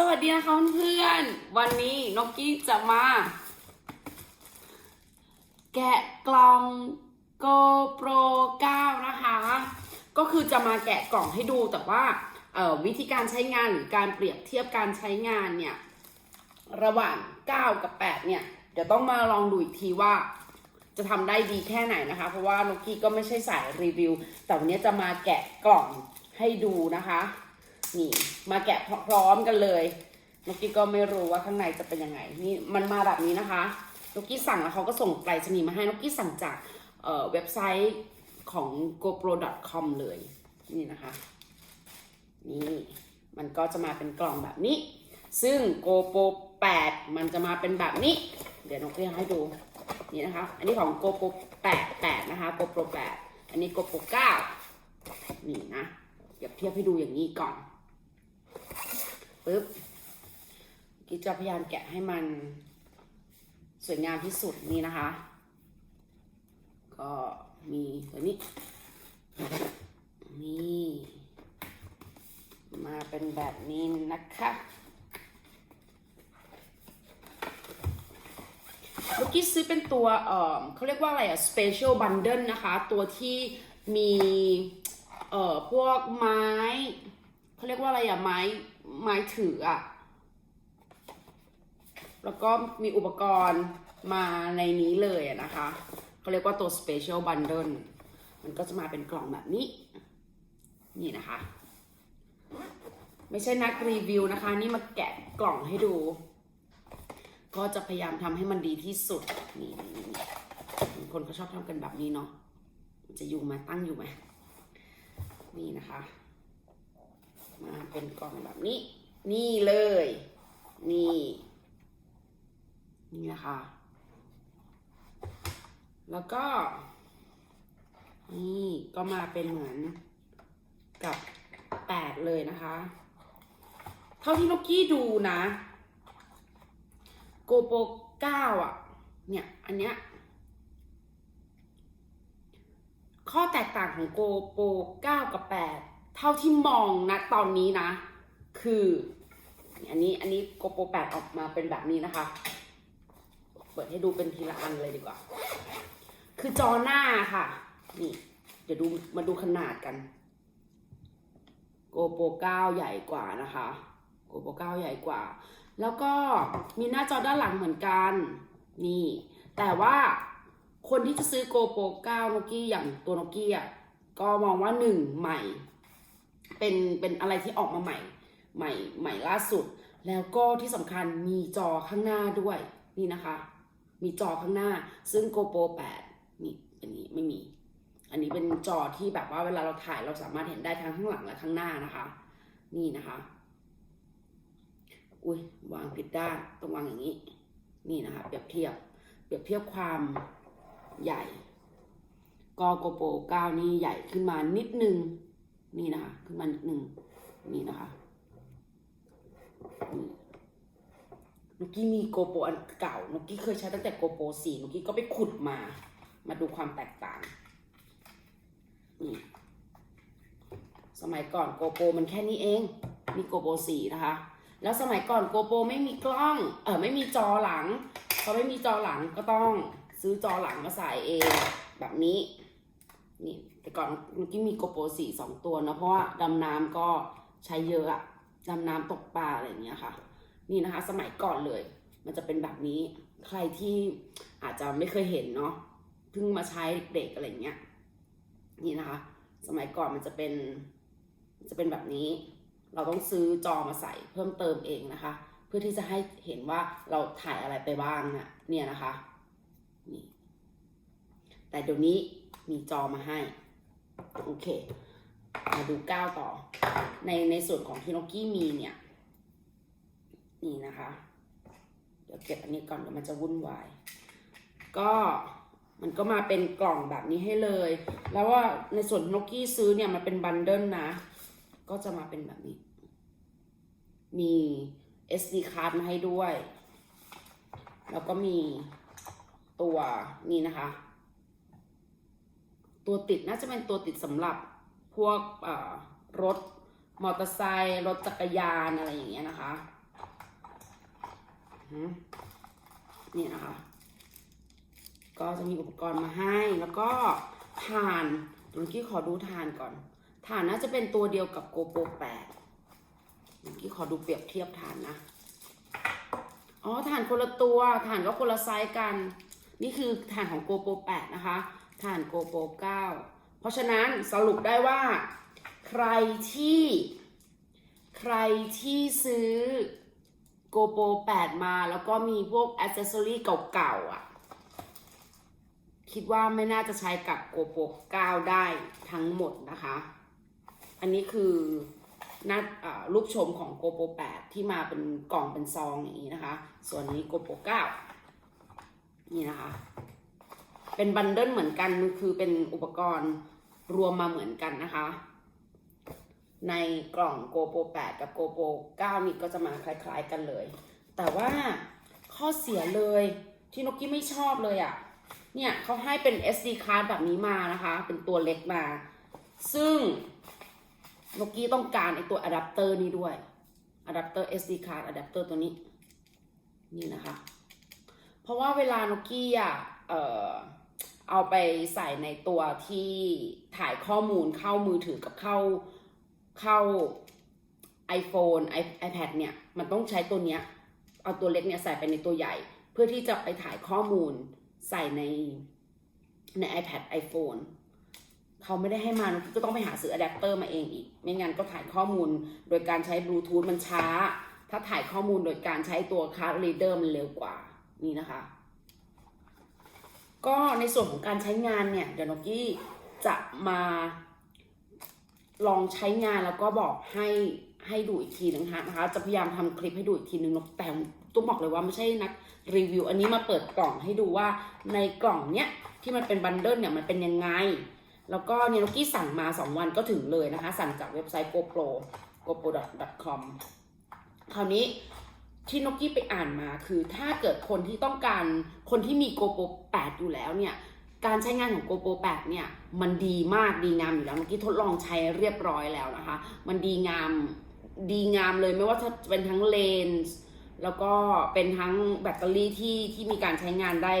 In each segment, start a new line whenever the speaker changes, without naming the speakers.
สวัสดีนะคะเพื่อนๆวันนี้นกกี้จะมา แกะกล่อง GoPro 9 นะคะ ก็คือจะมาแกะกล่องให้ดูแต่ว่าออวิธีการใช้งานหรือการเปรียบเทียบการใช้งานเนี่ย ระหว่าง 9 กับ 8 เนี่ย เดี๋ยวต้องมาลองดูอีกทีว่าจะทำได้ดีแค่ไหนนะคะ เพราะว่านกกี้ก็ไม่ใช่สายรีวิว แต่วันนี้จะมาแกะกล่องให้ดูนะคะ นี่ มาแกะพร้อมกันเลยนกกี้ก็ไม่รู้ว่าข้างในจะเป็นยังไงนี่มันมาแบบนี้นะคะนกกี้สั่งแล้วเขาก็ส่งไปรษณีย์มาให้นกกี้สั่งจากเเว็บไซต์ของ gopro.com เลยนี่นะคะนี่มันก็จะมาเป็นกล่องแบบนี้ ซึ่ง GoPro 8 มันจะมาเป็นแบบนี้ เดี๋ยวนกกี้ให้ดูนี่นะคะ อันนี้ของ GoPro 8 8 นะคะ GoPro 8 อันนี้ GoPro 9 นี่นะเดี๋ยวเทียบให้ดูอย่างนี้ก่อน ปึ๊บกิ๊จะพยายามแกะให้มันสวยงามที่สุดนี่นะคะ ก็มีตัวนี้นี่มาเป็นแบบนี้นะคะเมื่อกี้ซื้อเป็นตัวเออเขาเรียกว่าอะไรอะ special bundle นะคะ ตัวที่มี เอ่อ พวกไม้ เขาเรียกว่าอะไรอะไม้ ไม้ถืออะ แล้วก็มีอุปกรณ์มาในนี้เลยอะนะคะเขาเรียกว่าตัว special bundle มันก็จะมาเป็นกล่องแบบนี้ นี่นะคะ ไม่ใช่นักรีวิวนะคะ นี่มาแกะกล่องให้ดู ก็จะพยายามทำให้มันดีที่สุด นี่นี่นคนเขาชอบทำกันแบบนี้เนาะจะอยู่ไหมาตั้งอยู่ไหมนี่นะคะ มาเป็นกล่องแบบนี้ นี่เลย นี่ นี่นะคะ แล้วก็ นี่ก็มาเป็นเหมือนกับแปดเลยนะคะ เท่าที่นกกี้ดูนะโกโป9อะ เนี่ย อันเนี้ย ข้อแตกต่างของโกโป9กับ8 เท่าที่มองนะตอนนี้นะ คืออันนี้อันนี้โกโป8ออกมาเป็นแบบนี้นะคะ เปิดให้ดูเป็นทีละอันเลยดีกว่า คือจอหน้าค่ะ นี่ เดี๋ยวดูมาดูขนาดกันโกโป9ใหญ่กว่านะคะโกโป9ใหญ่กว่า แล้วก็มีหน้าจอด้านหลังเหมือนกัน นี่ แต่ว่าคนที่จะซื้อ GoPro 9 n o กี้อย่างตัว n o กี้อะก็มองว่าหนึ่งใหม่ เป็นเป็นอะไรที่ออกมาใหม่ใหม่ใหม่ล่าสุด แล้วก็ที่สำคัญมีจอข้างหน้าด้วยนี่นะคะ มีจอข้างหน้า ซึ่ง GoPro 8นี่อันนี้ไม่มี อันนี้เป็นจอที่แบบว่าเวลาเราถ่ายเราสามารถเห็นได้ทั้งข้างหลังและข้างหน้านะคะ นี่นะคะ อุ้ยวางผิดด้านต้องวางอย่างนี้ นี่นะคะ เปรียบเทียบ เปรียบเทียบความใหญ่ก็โกโปร9นี่ใหญ่ขึ้นมานิดนึง นี่นะคะ ขึ้นมานิดนึงนี่นะคะนี่นกกี้มีโกโปอันเก่านกกี้เคยใช้ตั้งแต่โกโปร4นกกี้ก็ไปขุดมา มาดูความแตกต่างนี่สมัยก่อนโกโปมันแค่นี้เอง มีโกโปร4นะคะ แล้วสมัยก่อนโกโปไม่มีกล้อง เออไม่มีจอหลังพอไม่มีจอหลังก็ต้องซื้อจอหลังมาใส่เอง แบบนี้ นี่แต่ก่อนเมื่อกี้มีโกโปรสี่สองตัวนะเพราะว่าดำน้ำก็ใช้เยอะอะดำน้ำตกปลาอะไรอย่างเงี้ยค่ะ นี่นะคะ สมัยก่อนเลย มันจะเป็นแบบนี้ใครที่อาจจะไม่เคยเห็นเนาะเพิ่งมาใช้เด็กๆอะไรอย่างเงี้ยนี่นะคะ สมัยก่อนมันจะเป็นจะเป็นแบบนี้ เราต้องซื้อจอมาใส่เพิ่มเติมเองนะคะ เพื่อที่จะให้เห็นว่าเราถ่ายอะไรไปบ้างนะเนี่ยนะคะนี่แต่เดี๋ยวนี้ มีจอมาให้ โอเค มาดูก้าวต่อ ในในส่วนของที่นกกี้มีเนี่ย นี่นะคะ เดี๋ยวเก็บอันนี้ก่อนเดี๋ยวมันจะวุ่นวาย ก็มันก็มาเป็นกล่องแบบนี้ให้เลย แล้วว่าในส่วนนกกี้ซื้อเนี่ยมันเป็นบันเดิลนะ ก็จะมาเป็นแบบนี้ มี SD card มาให้ด้วย แล้วก็มีตัวนี่นะคะ ตัวติดน่าจะเป็นตัวติดสำหรับพวกรถมอเตอร์ไซค์รถจักรยานอะไรอย่างเงี้ยนะคะนี่นะคะ ก็จะมีอุปกรณ์มาให้แล้วก็ถ่านเดี๋ยวเมื่อกี้ขอดูถ่านก่อนถ่านน่าจะเป็นตัวเดียวกับ GoPro 8เมื่อกี้ขอดูเปรียบเทียบถ่านนะ อ๋อถ่านคนละตัวถ่านก็คนละไซส์กัน นี่คือถ่านของ GoPro 8นะคะ ถ่าน GoPro 9เพราะฉะนั้นสรุปได้ว่า ใครที่ ใครที่ซื้อ GoPro 8มาแล้วก็มีพวกอ c เซสซอรี่เก่าๆอะ คิดว่าไม่น่าจะใช้กับ GoPro 9ได้ทั้งหมดนะคะ อันนี้คือน้าอ่ารูปชมของ GoPro 8ที่มาเป็นกล่องเป็นซองอย่างนี้นะคะ ส่วนนี้ GoPro 9นี่นะคะ เป็นบันเดิลเหมือนกันคือเป็นอุปกรณ์รวมมาเหมือนกันนะคะ ในกล่อง GoPro 8 กับ GoPro 9 นี่ก็จะมาคล้าย ๆกันเลย แต่ว่าข้อเสียเลยที่นกกี้ไม่ชอบเลยอะ่ะ เนี่ยเขาให้เป็น SD card แบบนี้มานะคะ เป็นตัวเล็กมา ซึ่งนกกี้ต้องการไอตัวอะแดปเตอร์นี้ด้วยอะแดปเตอร์ SD card อะแดปเตอร์ตัวนี้ นี่นะคะ เพราะว่าเวลานกกี้อะ เอ่อ เอาไปใส่ในตัวที่ถ่ายข้อมูลเข้ามือถือกับเข้าเข้า iPhone iPad เนี่ย มันต้องใช้ตัวเนี้ย เอาตัวเล็กเนี่ยใส่ไปในตัวใหญ่ เพื่อที่จะไปถ่ายข้อมูลใส่ในใน iPad iPhone เขาไม่ได้ให้มาก็ต้องไปหาซื้ออะแดปเตอร์มาเองอีก ไม่งั้นก็ถ่ายข้อมูลโดยการใช้บลูทูธมันช้า ถ้าถ่ายข้อมูลโดยการใช้ตัวคาร์ดเรเดอร์มันเร็วกว่า นี่นะคะ ก็ในส่วนของการใช้งานเนี่ยเดี๋ยวนกี้จะมาลองใช้งานแล้วก็บอกให้ให้ดูอีกทีนึงนะคะ จะพยายามทำคลิปให้ดูอีกทีนึงนกแต่ต้องบอกเลยว่าไม่ใช่นักรีวิว อันนี้มาเปิดกล่องให้ดูว่าในกล่องเนี้ยที่มันเป็นบันเดิลเนี่ยมันเป็นยังไง แล้วก็เนี่ยนกกี้สั่งมา 2 วันก็ถึงเลยนะคะ สั่งจากเว็บไซต์ GoPro GoPro.com คราวนี้ ที่นกกี้ไปอ่านมาคือถ้าเกิดคนที่ต้องการคนที่มี GoPro 8 อยู่แล้วเนี่ย การใช้งานของ GoPro 8 เนี่ย มันดีมากดีงามอยู่แล้วเมื่อกี้ทดลองใช้เรียบร้อยแล้วนะคะ มันดีงามดีงามเลยไม่ว่าจะเป็นทั้งเลนส์แล้วก็เป็นทั้งแบตเตอรี่ที่ที่มีการใช้งานได้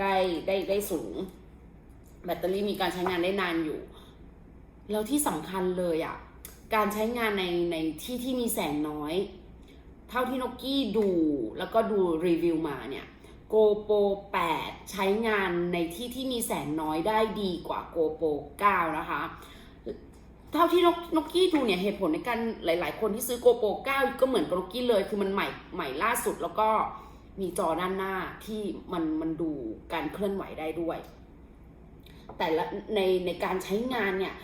ได้ได้ได้สูง แบตเตอรี่มีการใช้งานได้นานอยู่ แล้วที่สำคัญเลยอะ่ะการใช้งานในในที่ที่มีแสงน้อย เท่าที่นกกี้ดูแล้วก็ดูรีวิวมาเนี่ย GoPro 8ใช้งานในที่ที่มีแสงน้อยได้ดีกว่า GoPro 9นะคะ เท่าที่นกนกกี้ดูเนี่ยเหตุผลในการหลาย ๆ คนที่ซื้อ GoPro 9ก็เหมือนกับนกกี้เลย คือมันใหม่ใหม่ล่าสุดแล้วก็มีจอด้านหน้าที่มันมันดูการเคลื่อนไหวได้ด้วย แต่ละในในการใช้งานเนี่ย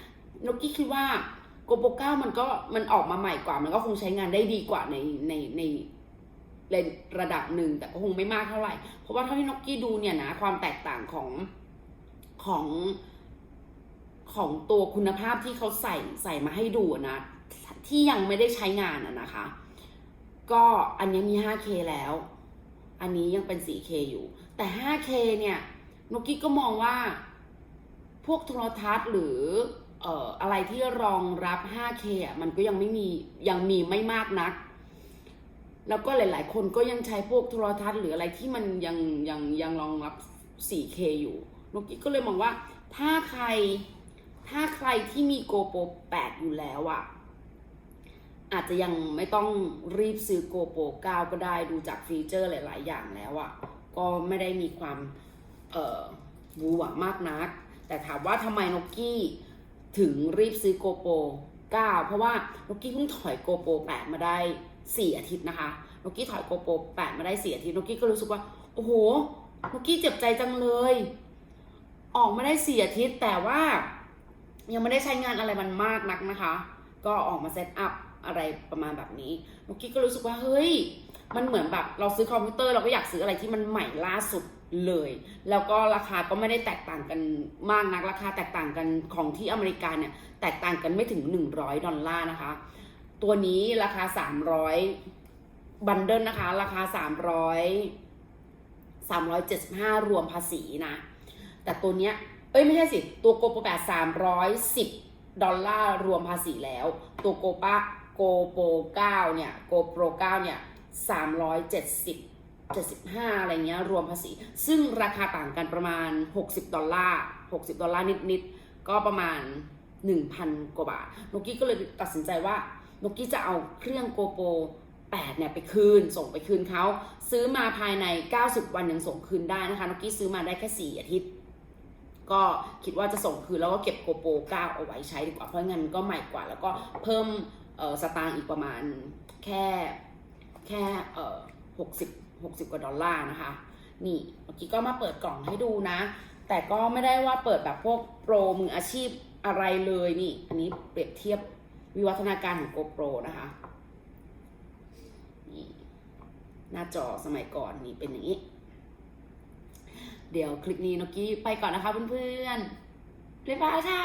นกกี้คิดว่า GoPro 9มันก็มันออกมาใหม่กว่า มันก็คงใช้งานได้ดีกว่าในในในในระดับหนึ่งแต่ก็คงไม่มากเท่าไหร่ เพราะว่าเท่าที่นกกี้ดูเนี่ยนะความแตกต่างของของของตัวคุณภาพที่เขาใส่ใส่มาให้ดูนะที่ยังไม่ได้ใช้งานอะนะคะ ก็อันนี้มี 5K แล้ว อันนี้ยังเป็น 4K อยู่ แต่ 5K เนี่ยนกกี้ก็มองว่า พวกโทรทัศน์หรือ เอ่ออะไรที่รองรับ 5K อะมันก็ยังไม่มียังมีไม่มากนัก แล้วก็หลาย ๆ คนก็ยังใช้พวกโทรทัศน์หรืออะไรที่มันยังยังยังรองรับ 4K อยู่นกกี้ก็เลยมองว่าถ้าใครถ้าใครที่มี GoPro 8 อยู่แล้วอะอาจจะยังไม่ต้องรีบซื้อ GoPro 9 ก็ได้ดูจากฟีเจอร์หลาย ๆ อย่างแล้วอะก็ไม่ได้มีความเอ่อหวูหวามากนัก แต่ถามว่าทำไมนกกี้ ถึงรีบซื้อ GoPro 9เพราะว่าโนกี้เพิ่งถอย GoPro 8มาได้ 4 อาทิตย์นะคะโนกี้ถอย GoPro 8มาได้ 4 อาทิตย์โนกี้ก็รู้สึกว่า โอ้โหโนกี้เจ็บใจจังเลย ออกมาได้ 4 อาทิตย์ แต่ว่ายังไม่ได้ใช้งานอะไรมันมากนักนะคะ ก็ออกมาเซตอัพอะไรประมาณแบบนี้โนกี้ก็รู้สึกว่าเฮ้ย มันเหมือนแบบเราซื้อคอมพิวเตอร์เราก็อยากซื้ออะไรที่มันใหม่ล่าสุด เลย แล้วก็ราคาก็ไม่ได้แตกต่างกันมากนัก ราคาแตกต่างกันของที่อเมริกาเนี่ย แตกต่างกันไม่ถึง 100 ดอลลาร์นะคะ ตัวนี้ราคา 300 บันเดิลนะคะ ราคา 300 375 รวมภาษีนะ แต่ตัวเนี้ย เอ้ยไม่ใช่สิ ตัวโกโปร8 310 ดอลลาร์รวมภาษีแล้ว ตัวโกปะโกโปร9เนี่ย โกโปร9เนี่ย 370 75 อะไรเงี้ยรวมภาษี ซึ่งราคาต่างกันประมาณ 60 ดอลลาร์ 60 ดอลลาร์นิดๆ ก็ประมาณ 1,000 กว่าบาทนกกี้ก็เลยตัดสินใจว่านกกี้จะเอาเครื่องโกโปร8เนี่ยไปคืน ส่งไปคืนเขาซื้อมาภายใน 90 วันยังส่งคืนได้นะคะนกกี้ซื้อมาได้แค่ 4 อาทิตย์ ก็คิดว่าจะส่งคืนแล้วก็เก็บโกโปร9เอาไว้ใช้ดีกว่าเพราะงั้นก็ใหม่กว่า แล้วก็เพิ่มสตางค์อีกประมาณแค่แค่เอ่อ60 60 กว่าดอลลาร์นะคะ นี่เมื่อกี้ก็มาเปิดกล่องให้ดูนะ แต่ก็ไม่ได้ว่าเปิดแบบพวกโปรมืออาชีพอะไรเลยนี่ อันนี้เปรียบเทียบวิวัฒนาการของ GoPro นะคะนี่หน้าจอสมัยก่อนนี่เป็นอย่างนี้ เดี๋ยวคลิปนี้นกกี้ไปก่อนนะคะเพื่อนๆบ๊ายบายค่ะ